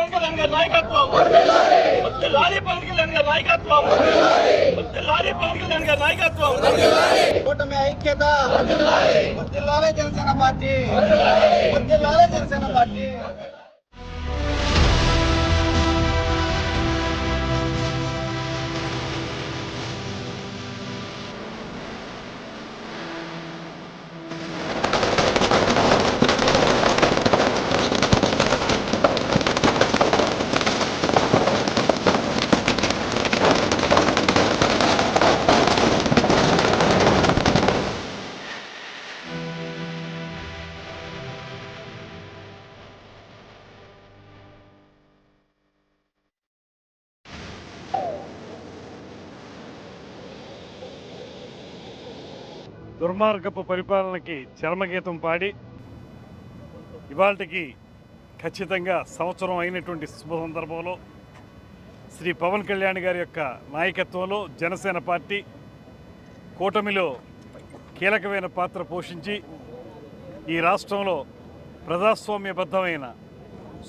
పవన్ కళ్యాణ్ గారి నాయకత్వం. వర్ధిల్లాలి పవన్ కళ్యాణ్ గారి నాయకత్వం. వర్ధిల్లాలి పవన్ కళ్యాణ్ గారి నాయకత్వం కూటమి ఐక్యత. వర్ధిల్లాలే జనసేన పార్టీ. వర్ధిల్లాలే జనసేన పార్టీ. దుర్మార్గపు పరిపాలనకి చర్మగీతం పాడి ఇవాళకి ఖచ్చితంగా సంవత్సరం అయినటువంటి శుభ సందర్భంలో శ్రీ పవన్ కళ్యాణ్ గారి యొక్క నాయకత్వంలో జనసేన పార్టీ కూటమిలో కీలకమైన పాత్ర పోషించి ఈ రాష్ట్రంలో ప్రజాస్వామ్యబద్ధమైన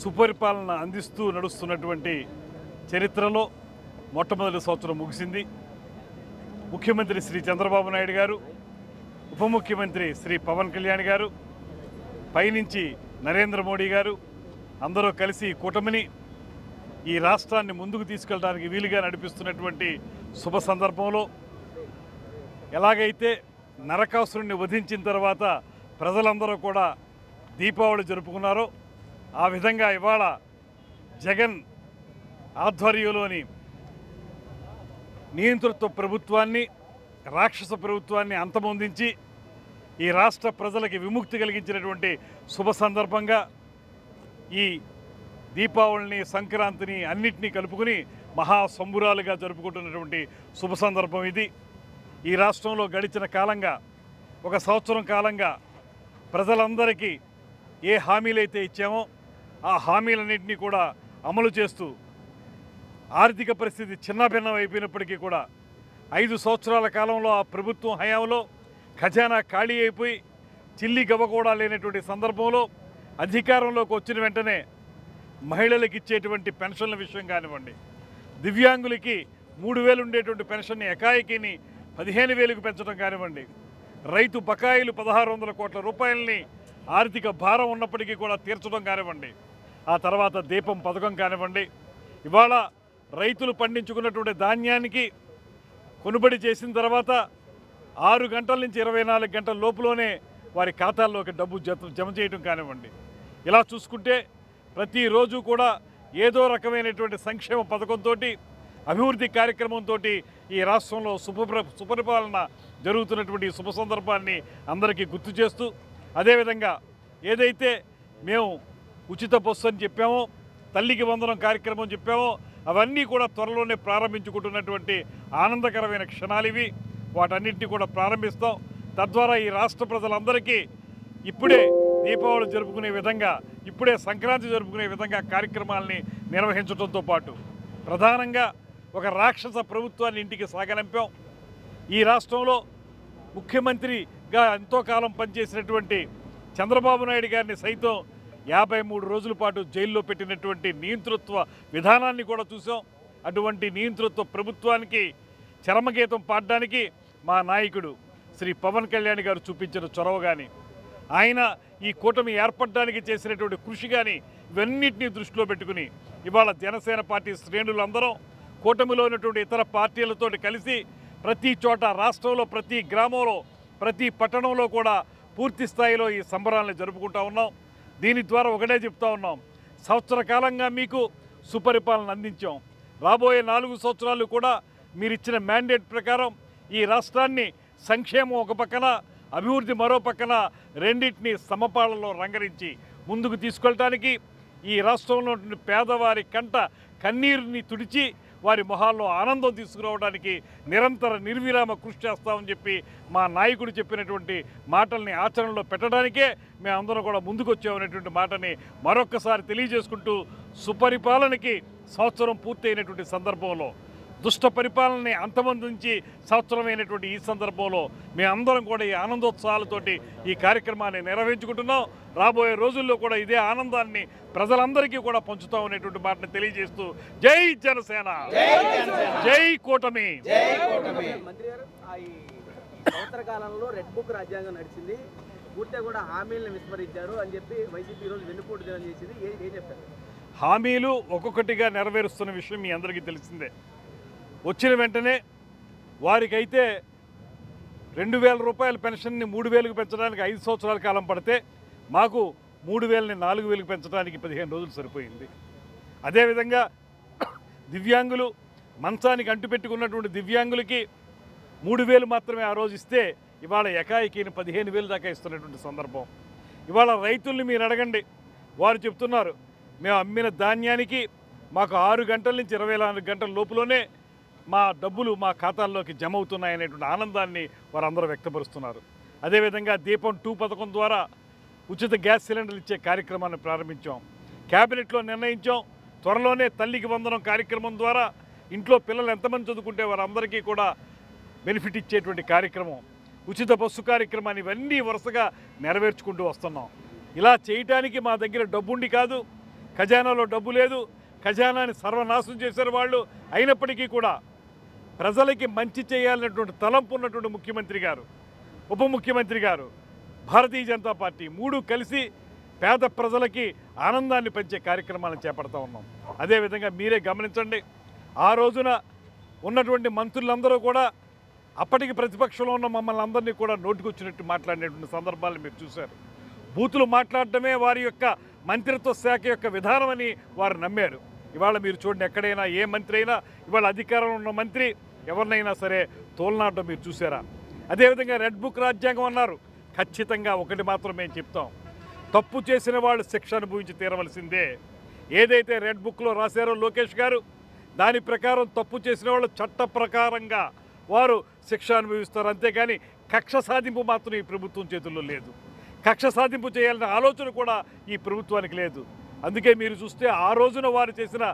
సుపరిపాలన అందిస్తూ నడుస్తున్నటువంటి చరిత్రలో మొట్టమొదటి సంవత్సరం ముగిసింది. ముఖ్యమంత్రి శ్రీ చంద్రబాబు నాయుడు గారు ఉప ముఖ్యమంత్రి శ్రీ పవన్ కళ్యాణ్ గారు పైనుంచి నరేంద్ర మోడీ గారు అందరూ కలిసి కూటమిని ఈ రాష్ట్రాన్ని ముందుకు తీసుకెళ్ళడానికి వీలుగా నడిపిస్తున్నటువంటి శుభ సందర్భంలో ఎలాగైతే నరకాసురుణ్ణి వధించిన తర్వాత ప్రజలందరూ కూడా దీపావళి జరుపుకున్నారో ఆ విధంగా ఇవాళ జగన్ ఆధ్వర్యంలోని నియంతృత్వ ప్రభుత్వాన్ని రాక్షస ప్రభుత్వాన్ని అంతమొందించి ఈ రాష్ట్ర ప్రజలకి విముక్తి కలిగించినటువంటి శుభ సందర్భంగా ఈ దీపావళిని సంక్రాంతిని అన్నిటినీ కలుపుకుని మహా సంబురాలుగా జరుపుకుంటున్నటువంటి శుభ సందర్భం ఇది. ఈ రాష్ట్రంలో గడిచిన కాలంగా ఒక సంవత్సరం కాలంగా ప్రజలందరికీ ఏ హామీలైతే ఇచ్చామో ఆ హామీలన్నింటినీ కూడా అమలు చేస్తూ ఆర్థిక పరిస్థితి చిన్నభిన్నం అయిపోయినప్పటికీ కూడా ఐదు సంవత్సరాల కాలంలో ఆ ప్రభుత్వం హయాంలో ఖజానా ఖాళీ అయిపోయి చిల్లి గవ్వ కూడా లేనటువంటి సందర్భంలో అధికారంలోకి వచ్చిన వెంటనే మహిళలకు ఇచ్చేటువంటి పెన్షన్ల విషయం కానివ్వండి దివ్యాంగులకి మూడు వేలు ఉండేటువంటి పెన్షన్ని ఎకాయికిని పదిహేను వేలకు పెంచడం కానివ్వండి రైతు బకాయిలు పదహారు వందల కోట్ల రూపాయలని ఆర్థిక భారం ఉన్నప్పటికీ కూడా తీర్చడం కానివ్వండి ఆ తర్వాత దీపం పథకం కానివ్వండి ఇవాళ రైతులు పండించుకున్నటువంటి ధాన్యానికి కొనుబడి చేసిన తర్వాత ఆరు గంటల నుంచి ఇరవై నాలుగు గంటల లోపులోనే వారి ఖాతాల్లోకి డబ్బు జత జమ చేయడం కానివ్వండి. ఇలా చూసుకుంటే ప్రతిరోజు కూడా ఏదో రకమైనటువంటి సంక్షేమ పథకంతో అభివృద్ధి కార్యక్రమంతో ఈ రాష్ట్రంలో సుపరి సుపరిపాలన జరుగుతున్నటువంటి శుభ సందర్భాన్ని అందరికీ గుర్తు చేస్తూ అదేవిధంగా ఏదైతే మేము ఉచిత బస్సు అని చెప్పామో తల్లికి వందనం కార్యక్రమం చెప్పామో అవన్నీ కూడా త్వరలోనే ప్రారంభించుకుంటున్నటువంటి ఆనందకరమైన క్షణాలు ఇవి. వాటన్నింటినీ కూడా ప్రారంభిస్తాం. తద్వారా ఈ రాష్ట్ర ప్రజలందరికీ ఇప్పుడే దీపావళి జరుపుకునే విధంగా ఇప్పుడే సంక్రాంతి జరుపుకునే విధంగా కార్యక్రమాల్ని నిర్వహించడంతో పాటు ప్రధానంగా ఒక రాక్షస ప్రభుత్వాన్ని ఇంటికి సాగనంపాం. ఈ రాష్ట్రంలో ముఖ్యమంత్రిగా ఎంతో కాలం పనిచేసినటువంటి చంద్రబాబు నాయుడు గారిని సైతం యాభై మూడు రోజుల పాటు జైల్లో పెట్టినటువంటి నియంతృత్వ విధానాన్ని కూడా చూసాం. అటువంటి నియంతృత్వ ప్రభుత్వానికి చరమగీతం పాడడానికి మా నాయకుడు శ్రీ పవన్ కళ్యాణ్ గారు చూపించిన చొరవ కానీ ఆయన ఈ కూటమి ఏర్పడడానికి చేసినటువంటి కృషి కానీ ఇవన్నింటినీ దృష్టిలో పెట్టుకుని ఇవాళ జనసేన పార్టీ శ్రేణులందరూ కూటమిలో ఉన్నటువంటి ఇతర పార్టీలతో కలిసి ప్రతి చోట రాష్ట్రంలో ప్రతి గ్రామంలో ప్రతి పట్టణంలో కూడా పూర్తి స్థాయిలో ఈ సంబరాలను జరుపుకుంటా ఉన్నాం. దీని ద్వారా ఒకటే చెప్తా ఉన్నాం. సంవత్సర కాలంగా మీకు సుపరిపాలన అందించాం. రాబోయే నాలుగు సంవత్సరాలు కూడా మీరు ఇచ్చిన మ్యాండేట్ ప్రకారం ఈ రాష్ట్రాన్ని సంక్షేమం ఒక పక్కన అభివృద్ధి మరో పక్కన రెండింటిని సమపాలలో రంగరించి ముందుకు తీసుకెళ్ళటానికి ఈ రాష్ట్రంలో పేదవారి కంట కన్నీరుని తుడిచి వారి మొహాల్లో ఆనందం తీసుకురావడానికి నిరంతర నిర్విరామ కృషి చేస్తామని చెప్పి మా నాయకుడు చెప్పినటువంటి మాటల్ని ఆచరణలో పెట్టడానికే మేమందరం కూడా ముందుకొచ్చామనేటువంటి మాటని మరొక్కసారి తెలియజేసుకుంటూ సుపరిపాలనకి సంవత్సరం పూర్తయినటువంటి సందర్భంలో దుష్ట పరిపాలనని అంతమందించి సంవత్సరమైనటువంటి ఈ సందర్భంలో మేమందరం కూడా ఈ ఆనందోత్సవాలతోటి ఈ కార్యక్రమాన్ని నిర్వహించుకుంటున్నాం రాబోయే రోజుల్లో కూడా ఇదే ఆనందాన్ని ప్రజలందరికీ కూడా పంచుతాం అనేటువంటి మాటను తెలియజేస్తూ జై జనసేన. జై కూటమి. రెడ్ బుక్ రాజ్యాంగం నడిచింది. పూర్తిగా కూడా హామీలను విస్మరించారు అని చెప్పి వైసీపీ ఈరోజు వెన్నుపోటు దినం చేసింది. ఏ- ఏం చెప్తారు? హామీలు ఒక్కొక్కటిగా నెరవేరుస్తున్న విషయం మీ అందరికీ తెలిసిందే. వచ్చిన వెంటనే వారికైతే రెండు వేల రూపాయల పెన్షన్ని మూడు వేలకు పెంచడానికి ఐదు సంవత్సరాల కాలం పడితే మాకు మూడు వేలని నాలుగు వేలకు పెంచడానికి పదిహేను రోజులు సరిపోయింది. అదేవిధంగా దివ్యాంగులు మంచానికి అంటుపెట్టుకున్నటువంటి దివ్యాంగులకి మూడు వేలు మాత్రమే ఆ రోజు ఇస్తే ఇవాళ ఎకాయికిని పదిహేను వేలు దాకా ఇస్తున్నటువంటి సందర్భం. ఇవాళ రైతుల్ని మీరు అడగండి. వారు చెప్తున్నారు మేము అమ్మిన ధాన్యానికి మాకు ఆరు గంటల నుంచి ఇరవై నాలుగు గంటల లోపులోనే మా డబ్బులు మా ఖాతాల్లోకి జమ అవుతున్నాయనేటువంటి ఆనందాన్ని వారందరూ వ్యక్తపరుస్తున్నారు. అదేవిధంగా దీపం టూ పథకం ద్వారా ఉచిత గ్యాస్ సిలిండర్లు ఇచ్చే కార్యక్రమాన్ని ప్రారంభించాం. క్యాబినెట్లో నిర్ణయించాం. త్వరలోనే తల్లికి వందనం కార్యక్రమం ద్వారా ఇంట్లో పిల్లలు ఎంతమంది చదువుకుంటే వారందరికీ కూడా బెనిఫిట్ ఇచ్చేటువంటి కార్యక్రమం. ఉచిత బస్సు కార్యక్రమాన్ని ఇవన్నీ వరుసగా నెరవేర్చుకుంటూ వస్తున్నాం. ఇలా చేయటానికి మా దగ్గర డబ్బుండి కాదు. ఖజానాలో డబ్బు లేదు. ఖజానాని సర్వనాశనం చేశారు వాళ్ళు. అయినప్పటికీ కూడా ప్రజలకి మంచి చేయాలన్నటువంటి తలంపు ఉన్నటువంటి ముఖ్యమంత్రి గారు ఉప ముఖ్యమంత్రి గారు భారతీయ జనతా పార్టీ మూడు కలిసి పేద ప్రజలకి ఆనందాన్ని పెంచే కార్యక్రమాలను చేపడతా ఉన్నాం. అదేవిధంగా మీరే గమనించండి ఆ రోజున ఉన్నటువంటి మంత్రులందరూ కూడా అప్పటికి ప్రతిపక్షంలో ఉన్న మమ్మల్ని అందరినీ కూడా నోటుకొచ్చినట్టు మాట్లాడినటువంటి సందర్భాలను మీరు చూశారు. బూతులు మాట్లాడటమే వారి యొక్క మంత్రిత్వ శాఖ యొక్క విధానమని వారు నమ్మారు. ఇవాళ మీరు చూడండి ఎక్కడైనా ఏ మంత్రి అయినా ఇవాళ అధికారంలో ఉన్న మంత్రి ఎవరినైనా సరే తోలనాటం మీరు చూసారా? అదేవిధంగా రెడ్ బుక్ రాజ్యాంగం అన్నారు. ఖచ్చితంగా ఒకటి మాత్రం మేము చెప్తాం. తప్పు చేసిన వాళ్ళు శిక్ష అనుభవించి తీరవలసిందే. ఏదైతే రెడ్ బుక్లో రాశారో లోకేష్ గారు దాని ప్రకారం తప్పు చేసిన వాళ్ళు చట్ట ప్రకారంగా వారు శిక్ష అనుభవిస్తారు. అంతేగాని కక్ష సాధింపు మాత్రం ఈ ప్రభుత్వం చేతుల్లో లేదు. కక్ష సాధింపు చేయాలనే ఆలోచన కూడా ఈ ప్రభుత్వానికి లేదు. అందుకే మీరు చూస్తే ఆ రోజున వారు చేసిన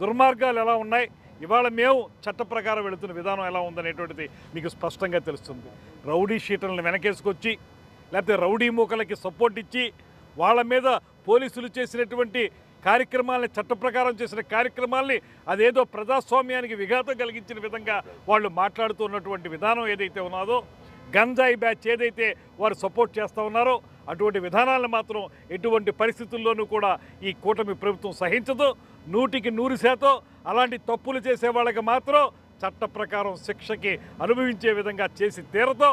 దుర్మార్గాలు ఎలా ఉన్నాయి? ఇవాళ మేము చట్ట ప్రకారం వెళుతున్న విధానం ఎలా ఉందనేటువంటిది మీకు స్పష్టంగా తెలుస్తుంది. రౌడీ షీటర్లను వెనకేసుకొచ్చి లేకపోతే రౌడీ మూకలకి సపోర్ట్ ఇచ్చి వాళ్ళ మీద పోలీసులు చేసినటువంటి కార్యక్రమాలని చట్ట ప్రకారం చేసిన కార్యక్రమాల్ని అదేదో ప్రజాస్వామ్యానికి విఘాతం కలిగించిన విధంగా వాళ్ళు మాట్లాడుతున్నటువంటి విధానం ఏదైతే ఉన్నదో గంజాయి బ్యాచ్ ఏదైతే వారు సపోర్ట్ చేస్తూ ఉన్నారో అటువంటి విధానాలను మాత్రం ఎటువంటి పరిస్థితుల్లోనూ కూడా ఈ కూటమి ప్రభుత్వం సహించదు. నూటికి నూరు శాతం అలాంటి తప్పులు చేసే వాళ్ళకి మాత్రం చట్ట ప్రకారం శిక్షకి అనుభవించే విధంగా చేసి తీరతో